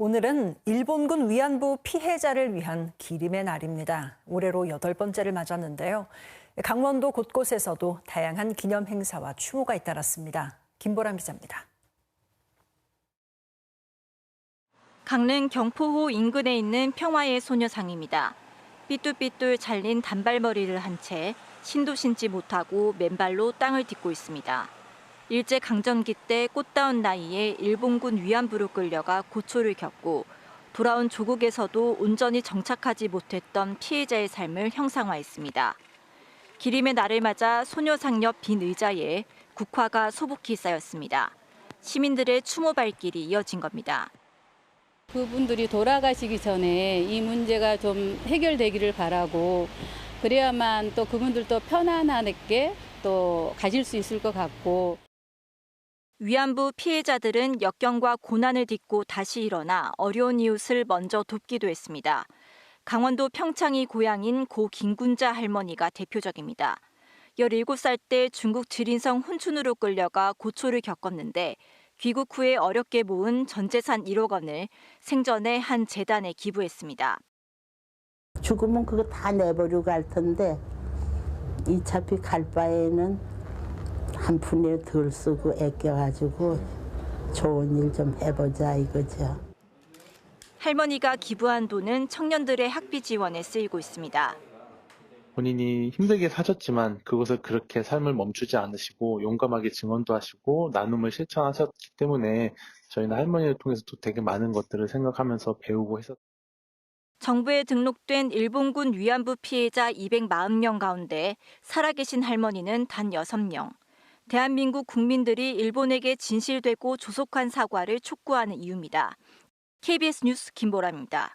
오늘은 일본군 위안부 피해자를 위한 기림의 날입니다. 올해로 여덟 번째를 맞았는데요. 강원도 곳곳에서도 다양한 기념 행사와 추모가 잇따랐습니다. 김보람 기자입니다. 강릉 경포호 인근에 있는 평화의 소녀상입니다. 삐뚤삐뚤 잘린 단발머리를 한 채 신도 신지 못하고 맨발로 땅을 딛고 있습니다. 일제 강점기 때 꽃다운 나이에 일본군 위안부로 끌려가 고초를 겪고 돌아온 조국에서도 온전히 정착하지 못했던 피해자의 삶을 형상화했습니다. 기림의 날을 맞아 소녀상 옆 빈 의자에 국화가 소복히 쌓였습니다. 시민들의 추모 발길이 이어진 겁니다. 그분들이 돌아가시기 전에 이 문제가 좀 해결되기를 바라고 그래야만 또 그분들도 편안하게 또 가실 수 있을 것 같고 위안부 피해자들은 역경과 고난을 딛고 다시 일어나 어려운 이웃을 먼저 돕기도 했습니다. 강원도 평창이 고향인 고 김군자 할머니가 대표적입니다. 17살 때 중국 지린성 훈춘으로 끌려가 고초를 겪었는데 귀국 후에 어렵게 모은 전 재산 1억 원을 생전에 한 재단에 기부했습니다. 죽으면 그거 다 내버리고 갈 텐데 이차피 갈 바에는 한 푼이라도 덜 쓰고 아껴가지고 좋은 일 좀 해보자 이거죠. 할머니가 기부한 돈은 청년들의 학비 지원에 쓰이고 있습니다. 본인이 힘들게 사셨지만 그것을 그렇게 삶을 멈추지 않으시고 용감하게 증언도 하시고 나눔을 실천하셨기 때문에 저희는 할머니를 통해서도 되게 많은 것들을 생각하면서 배우고 했었 정부에 등록된 일본군 위안부 피해자 240명 가운데 살아계신 할머니는 단 6명. 대한민국 국민들이 일본에게 진실되고 조속한 사과를 촉구하는 이유입니다. KBS 뉴스 김보람입니다.